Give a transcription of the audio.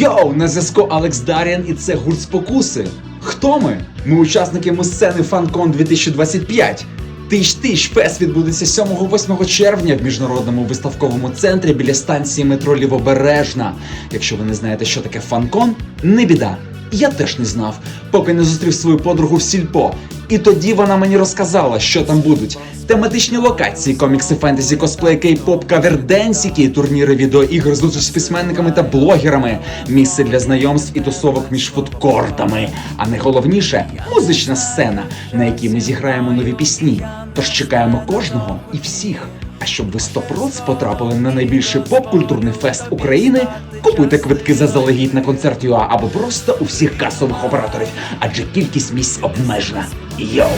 Йоу, на зв'язку Алекс Даріан і це гурт спокуси. Хто ми? Ми учасники мусцени Фанкон 2025. Тиш тиш фест відбудеться 7-8 червня в міжнародному виставковому центрі біля станції метро Лівобережна. Якщо ви не знаєте, що таке фанкон, не біда. Я теж не знав, поки не зустрів свою подругу в сільпо. І тоді вона мені розказала, що там будуть тематичні локації, комікси, фентезі, косплей, кей-поп, каверденсіки, турніри відеоігр, зустріч з письменниками та блогерами, місце для знайомств і тусовок між фудкортами. А найголовніше музична сцена, на якій ми зіграємо нові пісні. Тож чекаємо кожного і всіх. А щоб ви 100% потрапили на найбільший поп-культурний фест України, купуйте квитки заздалегідь на концерт ЮА або просто у всіх касових операторів, адже кількість місць обмежена. Йоу!